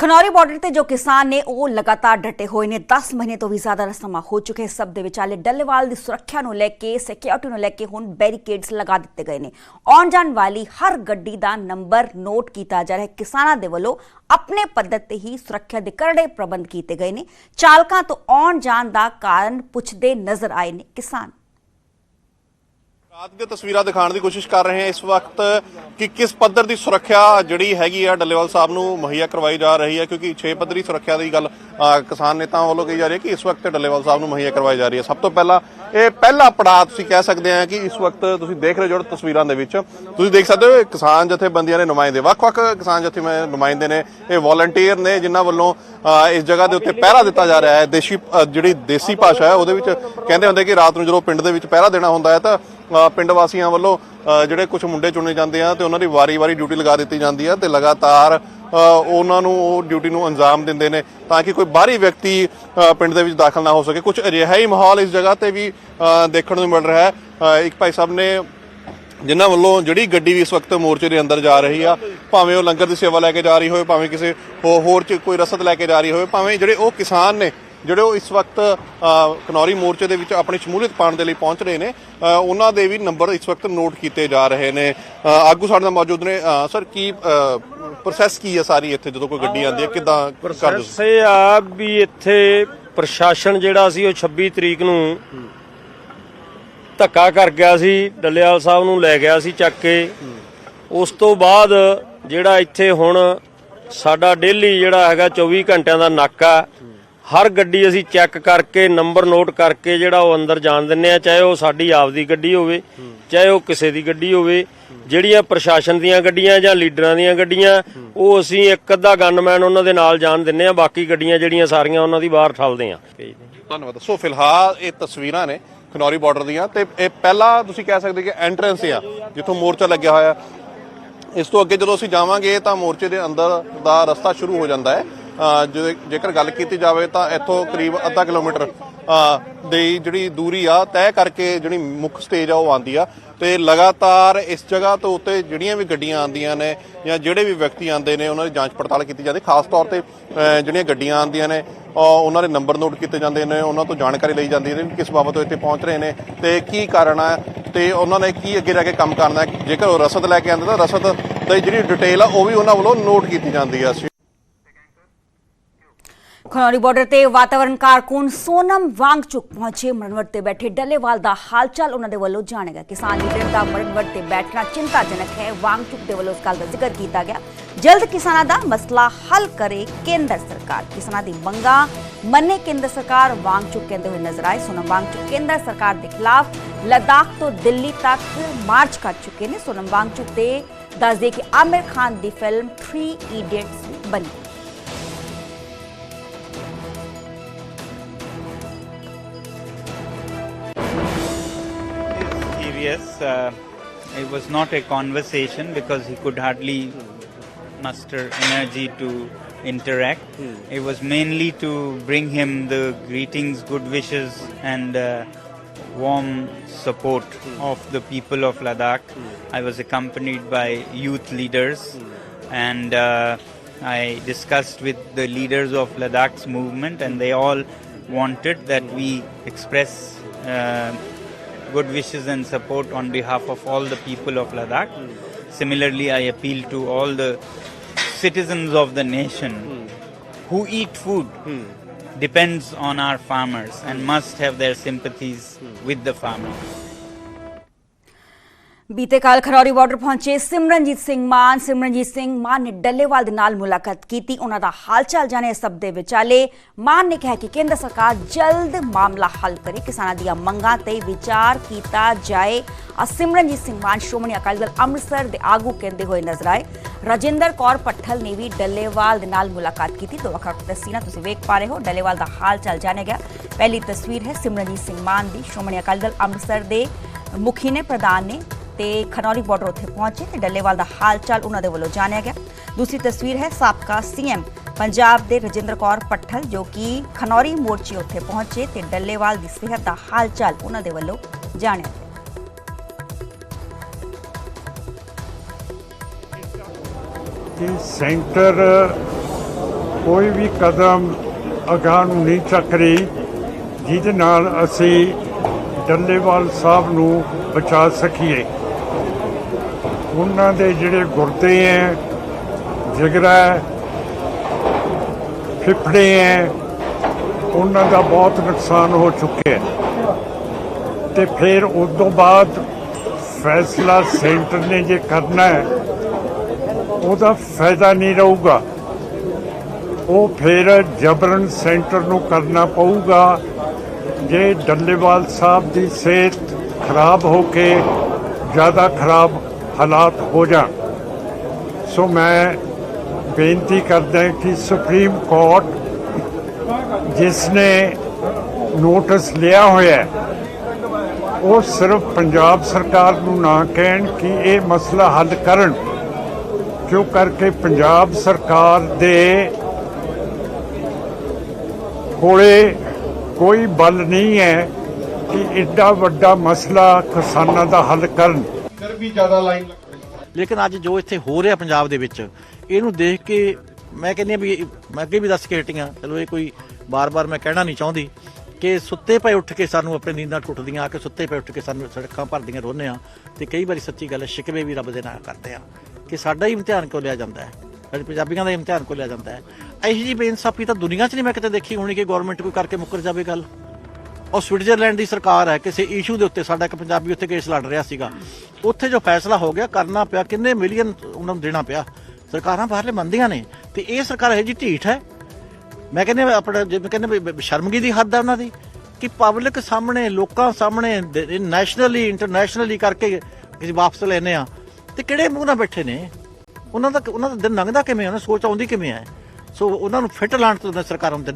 Khanauri border ਤੇ ਜੋ ਕਿਸਾਨ ਨੇ ਉਹ ਲਗਾਤਾਰ ਡਟੇ ਹੋਏ ਨੇ। 10 ਮਹੀਨੇ ਤੋਂ ਵੀ ਜ਼ਿਆਦਾ ਦਾ ਸਮਾਂ ਹੋ ਚੁੱਕੇ ਸਭ ਦੇ ਵਿਚਾਲੇ ਡੱਲੇਵਾਲ ਦੀ ਸੁਰੱਖਿਆ ਨੂੰ ਲੈ ਕੇ ਸਿਕਿਉਰਿਟੀ ਨੂੰ ਲੈ ਕੇ ਹੁਣ ਬੈਰੀਕੇਡਸ ਲਗਾ ਦਿੱਤੇ ਗਏ ਨੇ। ਆਉਣ ਜਾਣ ਵਾਲੀ ਹਰ ਗੱਡੀ ਦਾ ਨੰਬਰ ਨੋਟ ਕੀਤਾ ਜਾ ਰਿਹਾ ਹੈ। ਕਿਸਾਨਾਂ ਦੇ ਵੱਲੋਂ ਆਪਣੇ ਪੱਧਰ ਤੇ ਹੀ ਸੁਰੱਖਿਆ ਦੇ ਕਰੜੇ ਪ੍ਰਬੰਧ ਕੀਤੇ ਗਏ ਨੇ। ਚਾਲਕਾਂ ਤੋਂ ਆਉਣ ਜਾਣ ਦਾ ਕਾਰਨ ਪੁੱਛਦੇ ਨਜ਼ਰ ਆਏ ਨੇ ਕਿਸਾਨ। ਰਾਤ ਦੀਆਂ ਤਸਵੀਰਾਂ ਦਿਖਾਉਣ ਦੀ ਕੋਸ਼ਿਸ਼ ਕਰ ਰਹੇ ਹਾਂ ਇਸ ਵਕਤ ਕਿ ਕਿਸ ਪੱਧਰ ਦੀ ਸੁਰੱਖਿਆ ਜਿਹੜੀ ਹੈਗੀ ਆ ਡੱਲੇਵਾਲ ਸਾਹਿਬ ਨੂੰ ਮੁਹੱਈਆ ਕਰਵਾਈ ਜਾ ਰਹੀ ਹੈ ਕਿਉਂਕਿ 6 ਪੱਧਰੀ ਸੁਰੱਖਿਆ ਦੀ ਗੱਲ ਅ, ਕਿਸਾਨ ਨੇਤਾਵਾਂ ਵੱਲੋਂ ਕਹੀ ਜਾ ਰਹੀ ਹੈ ਕਿ ਇਸ ਵਕਤ ਡੱਲੇਵਾਲ ਸਾਹਿਬ ਨੂੰ ਮੁਹੱਈਆ ਕਰਵਾਈ ਜਾ ਰਹੀ ਹੈ। ਸਭ ਤੋਂ ਪਹਿਲਾਂ ਇਹ ਪਹਿਲਾ ਪੜਾਅ ਤੁਸੀਂ ਕਹਿ ਸਕਦੇ ਆ ਕਿ ਇਸ ਵਕਤ ਤੁਸੀਂ ਦੇਖ ਰਹੇ ਹੋ ਜੋ ਤਸਵੀਰਾਂ ਦੇ ਵਿੱਚ। ਤੁਸੀਂ ਦੇਖ ਸਕਦੇ ਹੋ ਕਿਸਾਨ ਜਥੇਬੰਦੀਆਂ ਦੇ ਨੁਮਾਇੰਦੇ ਵੱਖ-ਵੱਖ ਕਿਸਾਨ ਜਥੇ ਨੁਮਾਇੰਦੇ ਨੇ ਇਹ ਵੋਲੰਟੀਅਰ ਨੇ ਜਿਨ੍ਹਾਂ ਵੱਲੋਂ ਇਸ ਜਗ੍ਹਾ ਦੇ ਉੱਤੇ ਪਹਿਰਾ ਦਿੱਤਾ ਜਾ ਰਿਹਾ ਹੈ। ਦੇਸ਼ੀ ਜਿਹੜੀ ਦੇਸੀ ਭਾਸ਼ਾ ਹੈ ਉਹਦੇ ਵਿੱਚ ਕਹਿੰਦੇ ਹੁੰਦੇ ਕਿ ਰਾਤ ਨੂੰ ਜਦੋਂ ਪਿੰਡ ਦੇ ਵਿੱਚ ਪਹਿਰਾ ਦੇਣਾ ਹੁੰਦਾ ਹੈ ਤਾਂ ਪਿੰਡ ਵਾਸੀਆਂ ਵੱਲੋਂ ਜਿਹੜੇ ਕੁਝ ਮੁੰਡੇ ਚੁਣੇ ਜਾਂਦੇ ਆ ਤੇ ਉਹਨਾਂ ਦੀ ਵਾਰੀ-ਵਾਰੀ ਡਿਊਟੀ ਲਗਾ ਦਿੱਤੀ ਜਾਂਦੀ ਹੈ ਤੇ ਲਗਾਤਾਰ ਉਹਨਾਂ ਨੂੰ ਉਹ ਡਿਊਟੀ ਨੂੰ ਅੰਜਾਮ ਦਿੰਦੇ ਨੇ ਤਾਂ ਕਿ ਕੋਈ ਬਾਹਰੀ ਵਿਅਕਤੀ ਪਿੰਡ ਦੇ ਵਿੱਚ ਦਾਖਲ ਨਾ ਹੋ ਸਕੇ। ਕੁਝ ਅਜਿਹਾ ਹੀ ਮਾਹੌਲ ਇਸ ਜਗ੍ਹਾ ਤੇ ਵੀ ਦੇਖਣ ਨੂੰ ਮਿਲ ਰਿਹਾ ਹੈ। ਇੱਕ ਭਾਈ ਸਾਹਿਬ ਨੇ ਜਿਨ੍ਹਾਂ ਵੱਲੋਂ ਜਿਹੜੀ ਗੱਡੀ ਵੀ ਇਸ ਵਕਤ ਮੋਰਚੇ ਦੇ ਅੰਦਰ ਜਾ ਰਹੀ ਆ, ਭਾਵੇਂ ਉਹ ਲੰਗਰ ਦੀ ਸੇਵਾ ਲੈ ਕੇ ਜਾ ਰਹੀ ਹੋਵੇ, ਭਾਵੇਂ ਕਿਸੇ ਹੋ- ਹੋਰ ਚ ਕੋਈ ਰਸਦ ਲੈ ਕੇ ਜਾ ਰਹੀ ਹੋਵੇ, ਭਾਵੇਂ ਜਿਹੜੇ ਉਹ ਕਿਸਾਨ ਨੇ ਜਿਹੜੇ ਉਹ ਇਸ ਵਕਤ ਅ, ਕਨੌਰੀ ਮੋਰਚੇ ਦੇ ਵਿੱਚ ਆਪਣੀ ਸ਼ਮੂਲੀਅਤ ਪਾਉਣ ਦੇ ਲਈ ਪਹੁੰਚ ਰਹੇ ਨੇ ਉਹਨਾਂ ਦੇ ਵੀ ਨੰਬਰ ਇਸ ਵਕਤ ਨੋਟ ਕੀਤੇ ਜਾ ਰਹੇ ਨੇ। ਆਗੂ ਸਾਡੇ ਨਾਲ ਮੌਜੂਦ ਨੇ। ਸਰ ਕੀ ਪ੍ਰੋਸੈਸ ਕੀ ਹੈ ਸਾਰੀ ਇੱਥੇ ਜਦੋਂ ਕੋਈ ਗੱਡੀ ਆਉਂਦੀ ਹੈ? ਕਿਦਾਂ ਪ੍ਰੋਸੈਸ ਇਹ ਆ ਵੀ ਇੱਥੇ ਪ੍ਰਸ਼ਾਸਨ ਜਿਹੜਾ ਸੀ ਉਹ 26 ਤਰੀਕ ਨੂੰ ਧੱਕਾ ਕਰ ਗਿਆ ਸੀ ਡੱਲੇਵਾਲ ਸਾਹਿਬ ਨੂੰ ਲੈ ਗਿਆ ਸੀ ਚੱਕ ਕੇ। ਉਸ ਤੋਂ ਬਾਅਦ ਜਿਹੜਾ ਇੱਥੇ ਹੁਣ ਸਾਡਾ ਡੇਲੀ ਜਿਹੜਾ ਹੈਗਾ 24 ਘੰਟਿਆਂ ਦਾ ਨਾਕਾ ਹਰ ਗੱਡੀ ਅਸੀਂ ਚੈੱਕ ਕਰਕੇ, ਨੰਬਰ ਨੋਟ ਕਰਕੇ ਜਿਹੜਾ ਉਹ ਅੰਦਰ ਜਾਣ ਦਿੰਨੇ ਆ ਚਾਹੇ ਉਹ ਸਾਡੀ ਆਪਦੀ ਗੱਡੀ ਹੋਵੇ, ਚਾਹੇ ਉਹ ਕਿਸੇ ਦੀ ਗੱਡੀ ਹੋਵੇ, ਜਿਹੜੀਆਂ ਪ੍ਰਸ਼ਾਸਨ ਦੀਆਂ ਗੱਡੀਆਂ ਜਾਂ ਲੀਡਰਾਂ ਦੀਆਂ ਗੱਡੀਆਂ, ਉਹ ਅਸੀਂ ਇੱਕ ਅੱਧਾ ਗਨਮੈਨ ਉਹਨਾਂ ਦੇ ਨਾਲ ਜਾਣ ਦਿੰਨੇ ਆ ਬਾਕੀ ਗੱਡੀਆਂ ਜਿਹੜੀਆਂ ਸਾਰੀਆਂ ਉਹਨਾਂ ਦੀ ਬਾਹਰ ਠਾਲਦੇ ਆ ਧੰਨਵਾਦ। ਸੋ ਫਿਲਹਾਲ ਇਹ ਤਸਵੀਰਾਂ ਨੇ ਖਨੌਰੀ ਬਾਰਡਰ ਦੀਆਂ ਤੇ ਇਹ ਪਹਿਲਾ ਤੁਸੀਂ ਕਹਿ ਸਕਦੇ ਕਿ ਐਂਟਰੈਂਸ ਆ, ਜਿੱਥੋਂ ਮੋਰਚਾ ਲੱਗਿਆ ਹੋਇਆ। ਇਸ ਤੋਂ ਅੱਗੇ ਜਦੋਂ ਅਸੀਂ ਜਾਵਾਂਗੇ ਤਾਂ ਮੋਰਚੇ ਦੇ ਅੰਦਰ ਦਾ ਰਸਤਾ ਸ਼ੁਰੂ ਹੋ ਜਾਂਦਾ ਹੈ। ਜੇਕਰ ਗੱਲ ਕੀਤੀ ਜਾਵੇ ਤਾਂ ਇੱਥੋਂ ਕਰੀਬ ਅੱਧਾ ਕਿਲੋਮੀਟਰ ਦੀ ਜਿਹੜੀ ਦੂਰੀ ਆ, ਤੈਅ ਕਰਕੇ ਜਿਹੜੀ ਮੁੱਖ ਸਟੇਜ ਆ, ਉਹ ਆਂਦੀ ਆ। ਤੇ ਲਗਾਤਾਰ ਇਸ ਜਗ੍ਹਾ ਤੋਂ ਉੱਤੇ ਜਿਹੜੀਆਂ ਵੀ ਗੱਡੀਆਂ ਆਉਂਦੀਆਂ ਨੇ ਜਾਂ ਜਿਹੜੇ ਵੀ ਵਿਅਕਤੀ ਆਉਂਦੇ ਨੇ, ਉਹਨਾਂ ਦੀ ਜਾਂਚ ਪੜਤਾਲ ਕੀਤੀ ਜਾਂਦੀ। ਖਾਸ ਤੌਰ ਤੇ ਜਿਹੜੀਆਂ ਗੱਡੀਆਂ ਆਉਂਦੀਆਂ ਨੇ ਉਹਨਾਂ ਦੇ ਨੰਬਰ ਨੋਟ ਕੀਤੇ ਜਾਂਦੇ ਨੇ, ਉਹਨਾਂ ਤੋਂ ਜਾਣਕਾਰੀ ਲਈ ਜਾਂਦੀ ਹੈ ਕਿ ਕਿਸ ਬਾਬਤ ਉਹ ਇੱਥੇ ਪਹੁੰਚ ਰਹੇ ਨੇ ਤੇ ਕੀ ਕਾਰਨ ਆ, ਤੇ ਉਹਨਾਂ ਨੇ ਕੀ ਅੱਗੇ ਜਾ ਕੇ ਕੰਮ ਕਰਨਾ। ਜੇਕਰ ਉਹ ਰਸਦ ਲੈ ਕੇ ਆਉਂਦੇ ਤਾਂ ਰਸਦ ਦੀ ਜਿਹੜੀ ਡਿਟੇਲ ਆ, ਉਹ ਵੀ ਉਹਨਾਂ ਵੱਲੋਂ ਨੋਟ ਕੀਤੀ ਜਾਂਦੀ ਆ। ਖਨੌਰੀ ਬਾਰਡਰ ਤੇ ਵਾਤਾਵਰਣ ਕਾਰਕੁਨ ਸੋਨਮ ਵਾਂਗਚੁਕ ਪਹੁੰਚੇ ਮਰਨਵਟ ਤੇ ਬੈਠੇ ਡੱਲੇਵਾਲ ਦਾ ਹਾਲਚਾਲ ਉਹਨਾਂ ਦੇ ਵੱਲੋਂ ਜਾਣਿਆ ਕਿਸਾਨ ਲੀਡਰ ਦਾ ਮਰਨਵਟ ਤੇ ਬੈਠਣਾ ਚਿੰਤਾਜਨਕ ਹੈ ਵਾਂਗਚੁਕ ਦੇ ਵੱਲੋਂ ਇਸ ਗੱਲ ਦਾ ਜ਼ਿਕਰ ਕੀਤਾ ਗਿਆ ਜਲਦ ਕਿਸਾਨਾਂ ਦਾ ਮਸਲਾ ਹੱਲ ਕਰੇ ਕੇਂਦਰ ਸਰਕਾਰ ਕਿਸਾਨਾਂ ਦੀ ਮੰਗਾਂ ਮੰਨੇ ਕੇਂਦਰ ਸਰਕਾਰ ਵਾਂਗਚੁਕ ਕਹਿੰਦੇ ਹੋਏ ਨਜ਼ਰ ਆਏ ਸੋਨਮ ਵਾਂਗਚੁਕ ਕੇਂਦਰ ਸਰਕਾਰ ਦੇ ਖਿਲਾਫ ਲਦਾਖ ਤੋਂ ਦਿੱਲੀ ਤੱਕ ਮਾਰਚ ਕਰ ਚੁੱਕੇ ਨੇ ਸੋਨਮ ਵਾਂਗਚੁਕ ਦੇ ਦੱਸਦੇ ਕਿ ਆਮਿਰ ਖਾਨ ਦੀ ਫਿਲਮ 3 ਇਡੀਅਟਸ ਬਣੀ serious. Uh, it was not a conversation because he could hardly muster energy to interact. It was mainly to bring him the greetings, good wishes, and uh, warm support of the people of Ladakh. I was accompanied by youth leaders and uh, I discussed with the leaders of Ladakh's movement, and they all wanted that we express uh, good wishes and support on behalf of all the people of Ladakh. Similarly, I appeal to all the citizens of the nation who eat food depends on our farmers and must have their sympathies with the farmers. ਬੀਤੇ ਕਾਲ ਖਰੌਰੀ border ਪਹੁੰਚੇ ਸਿਮਰਨਜੀਤ ਸਿੰਘ ਮਾਨ। ਸਿਮਰਨਜੀਤ ਸਿੰਘ ਮਾਨ ਨੇ ਡੱਲੇਵਾਲ ਦੇ ਨਾਲ ਮੁਲਾਕਾਤ ਕੀਤੀ। ਉਹਨਾਂ ਦਾ ਹਾਲਚਾਲ ਜਾਣੇ ਸਭ ਦੇ ਵਿਚਾਲੇ। ਮਾਨ ਨੇ ਕਿਹਾ ਕਿ ਕੇਂਦਰ ਸਰਕਾਰ ਜਲਦ ਮਾਮਲਾ ਹੱਲ ਕਰੇ। ਕਿਸਾਨਾਂ ਦੀਆਂ ਮੰਗਾਂ ਤੇ ਵਿਚਾਰ ਕੀਤਾ ਜਾਏ। ਆ ਸਿਮਰਨਜੀਤ ਸਿੰਘ ਮਾਨ ਸ਼੍ਰੋਮਣੀ ਅਕਾਲੀ ਦਲ ਅੰਮ੍ਰਿਤਸਰ ਦੇ ਆਗੂ ਕਹਿੰਦੇ ਹੋਏ ਨਜ਼ਰ ਆਏ। ਰਜਿੰਦਰ ਕੌਰ ਪੱਠਲ ਨੇ ਵੀ ਡੱਲੇਵਾਲ ਦੇ ਨਾਲ ਮੁਲਾਕਾਤ ਕੀਤੀ। ਦੋ ਵੱਖ ਵੱਖ ਤਸਵੀਰਾਂ ਤੁਸੀਂ ਵੇਖ ਪਾ ਰਹੇ ਹੋ। ਡੱਲੇਵਾਲ ਦਾ ਹਾਲਚਾਲ ਜਾਣਿਆ ਗਿਆ। ਪਹਿਲੀ ਤਸਵੀਰ ਹੈ ਸਿਮਰਨਜੀਤ ਸਿੰਘ ਮਾਨ ਦੀ। ਸ਼੍ਰੋਮਣੀ ਅਕਾਲੀ ਦਲ ਅੰਮ੍ਰਿਤਸਰ ਦੇ ਮੁਖੀ ਨੇ, ਪ੍ਰਧਾਨ ਨੇ। ਤੇ ਖਨੌਰੀ ਬਾਰਡਰ ਉੱਥੇ ਪਹੁੰਚੇ ਤੇ ਡੱਲੇਵਾਲ ਦਾ ਹਾਲ ਚਾਲ ਉਹਨਾਂ ਦੇ ਵੱਲੋਂ ਜਾਣਿਆ ਗਿਆ। ਦੂਸਰੀ ਤਸਵੀਰ ਹੈ ਸਾਬਕਾ ਸੀਐਮ ਪੰਜਾਬ ਦੇ ਰਜਿੰਦਰ ਕੌਰ ਪੱਠਲ, ਜੋ ਕਿ ਖਨੌਰੀ ਮੋਰਚੇ ਉੱਥੇ ਪਹੁੰਚੇ ਤੇ ਡੱਲੇਵਾਲ ਦੀ ਸਿਹਤ ਦਾ ਹਾਲ ਚਾਲ ਉਹਨਾਂ ਦੇ ਵੱਲੋਂ ਜਾਣਿਆ ਗਿਆ। ਕਿ ਸੈਂਟਰ ਕੋਈ ਵੀ ਕਦਮ ਅਗਾਂਹ ਨੂੰ ਨਹੀਂ ਚੱਕ ਰਹੀ, ਜਿਹਦੇ ਨਾਲ ਅਸੀਂ ਡੱਲੇਵਾਲ ਸਾਹਿਬ ਨੂੰ ਬਚਾ ਸਕੀਏ। ਉਹਨਾਂ ਦੇ ਜਿਹੜੇ ਗੁਰਦੇ ਹੈ ਜਿਗਰਾ ਹੈ ਫਿਫੜੇ ਹੈ ਉਹਨਾਂ ਦਾ ਬਹੁਤ ਨੁਕਸਾਨ ਹੋ ਚੁੱਕਿਆ ਹੈ। ਤੇ ਫਿਰ ਉਸ ਤੋਂ ਬਾਅਦ ਫੈਸਲਾ ਸੈਂਟਰ ਨੇ ਜੇ ਕਰਨਾ ਹੈ, ਉਹਦਾ ਫਾਇਦਾ ਨਹੀਂ ਰਹੂਗਾ। ਉਹ ਫਿਰ ਜਬਰਨ ਸੈਂਟਰ ਨੂੰ ਕਰਨਾ ਪਊਗਾ, ਜੇ ਡੱਲੇਵਾਲ ਸਾਹਿਬ ਦੀ ਸਿਹਤ ਖਰਾਬ ਹੋ ਕੇ ਜ਼ਿਆਦਾ ਖਰਾਬ ਹਾਲਾਤ ਹੋ ਜਾਣ। ਸੋ ਮੈਂ ਬੇਨਤੀ ਕਰਦਾ ਕਿ ਸੁਪਰੀਮ ਕੋਰਟ ਜਿਸ ਨੇ ਨੋਟਿਸ ਲਿਆ ਹੋਇਆ ਉਹ ਸਿਰਫ ਪੰਜਾਬ ਸਰਕਾਰ ਨੂੰ ਨਾ ਕਹਿਣ ਕਿ ਇਹ ਮਸਲਾ ਹੱਲ ਕਰਨ। ਕਿਉਂ? ਕਰਕੇ ਪੰਜਾਬ ਸਰਕਾਰ ਦੇ ਕੋਲੇ ਕੋਈ ਬਲ ਨਹੀਂ ਹੈ ਕਿ ਐਡਾ ਵੱਡਾ ਮਸਲਾ ਕਿਸਾਨਾਂ ਦਾ ਹੱਲ ਕਰਨ। ਵੀ ਜ਼ਿਆਦਾ ਲਾਈਨ ਲੇਕਿਨ ਅੱਜ ਜੋ ਇੱਥੇ ਹੋ ਰਿਹਾ ਪੰਜਾਬ ਦੇ ਵਿੱਚ, ਇਹਨੂੰ ਦੇਖ ਕੇ ਮੈਂ ਕਹਿੰਦੀ ਹਾਂ ਵੀ, ਮੈਂ ਅੱਗੇ ਵੀ ਦੱਸ ਕੇ ਹਟੀਆਂ, ਚਲੋ ਇਹ ਕੋਈ ਬਾਰ-ਬਾਰ ਮੈਂ ਕਹਿਣਾ ਨਹੀਂ ਚਾਹੁੰਦੀ ਕਿ ਸੁੱਤੇ ਪਏ ਉੱਠ ਕੇ ਸਾਨੂੰ ਆਪਣੀ ਨੀਂਦਾਂ ਟੁੱਟਦੀਆਂ, ਆ ਕੇ ਸੁੱਤੇ ਪਏ ਉੱਠ ਕੇ ਸਾਨੂੰ ਸੜਕਾਂ ਭਰਦੀਆਂ ਰੋਂਦੇ ਆ ਤੇ ਕਈ ਵਾਰੀ ਸੱਚੀ ਗੱਲ ਹੈ ਸ਼ਿਕਵੇ ਵੀ ਰੱਬ ਦੇ ਨਾਲ ਕਰਦੇ ਆ ਕਿ ਸਾਡਾ ਹੀ ਇਮਤਿਹਾਨ ਕਿਉਂ ਲਿਆ ਜਾਂਦਾ ਹੈ, ਸਾਡੇ ਪੰਜਾਬੀਆਂ ਦਾ ਇਮਤਿਹਾਨ ਕਿਉਂ ਲਿਆ ਜਾਂਦਾ ਹੈ। ਇਹੀ ਜੀ ਬੇਇਨਸਾਫੀ ਤਾਂ ਦੁਨੀਆ 'ਚ ਨਹੀਂ ਮੈਂ ਕਿਤੇ ਦੇਖੀ ਹੋਣੀ ਕਿ ਗਵਰਨਮੈਂਟ ਕੋਈ ਕਰਕੇ ਮੁੱਕਰ ਜਾਵੇ ਗੱਲ। ਉਹ ਸਵਿਟਜ਼ਰਲੈਂਡ ਦੀ ਸਰਕਾਰ ਹੈ, ਕਿਸੇ ਇਸ਼ੂ ਦੇ ਉੱਤੇ ਸਾਡਾ ਇੱਕ ਪੰਜਾਬੀ ਉੱਥੇ ਕੇਸ ਲੜ ਰਿਹਾ ਸੀਗਾ। ਉੱਥੇ ਜੋ ਫੈਸਲਾ ਹੋ ਗਿਆ, ਕਰਨਾ ਪਿਆ, ਕਿੰਨੇ ਮਿਲੀਅਨ ਉਹਨਾਂ ਨੂੰ ਦੇਣਾ ਪਿਆ। ਸਰਕਾਰਾਂ ਬਾਹਰਲੇ ਮੰਨਦੀਆਂ ਨੇ, ਤੇ ਇਹ ਸਰਕਾਰ ਇਹ ਜੀ ਢੀਠ ਹੈ। ਮੈਂ ਕਹਿੰਦੇ ਆਪਣਾ ਜਿਵੇਂ ਕਹਿੰਦੇ ਵੀ ਸ਼ਰਮਗੀ ਦੀ ਹੱਦ ਹੈ ਉਹਨਾਂ ਦੀ, ਕਿ ਪਬਲਿਕ ਸਾਹਮਣੇ, ਲੋਕਾਂ ਸਾਹਮਣੇ ਨੈਸ਼ਨਲੀ ਇੰਟਰਨੈਸ਼ਨਲੀ ਕਰਕੇ ਅਸੀਂ ਵਾਪਸ ਲੈਨੇ ਆ ਤੇ ਕਿਹੜੇ ਮੂੰਹ ਨਾਲ ਬੈਠੇ ਨੇ? ਉਹਨਾਂ ਦਾ ਉਹਨਾਂ ਦਾ ਦਿਨ ਲੰਘਦਾ ਕਿਵੇਂ? ਉਹਨਾਂ ਸੋਚ ਆਉਂਦੀ ਕਿਵੇਂ ਹੈ? ਸੋ ਉਹਨਾਂ ਨੂੰ ਫਿੱਟ ਲਾਣ ਤੋਂ ਸਰਕਾਰਾਂ ਨੂੰ ਦਿਨ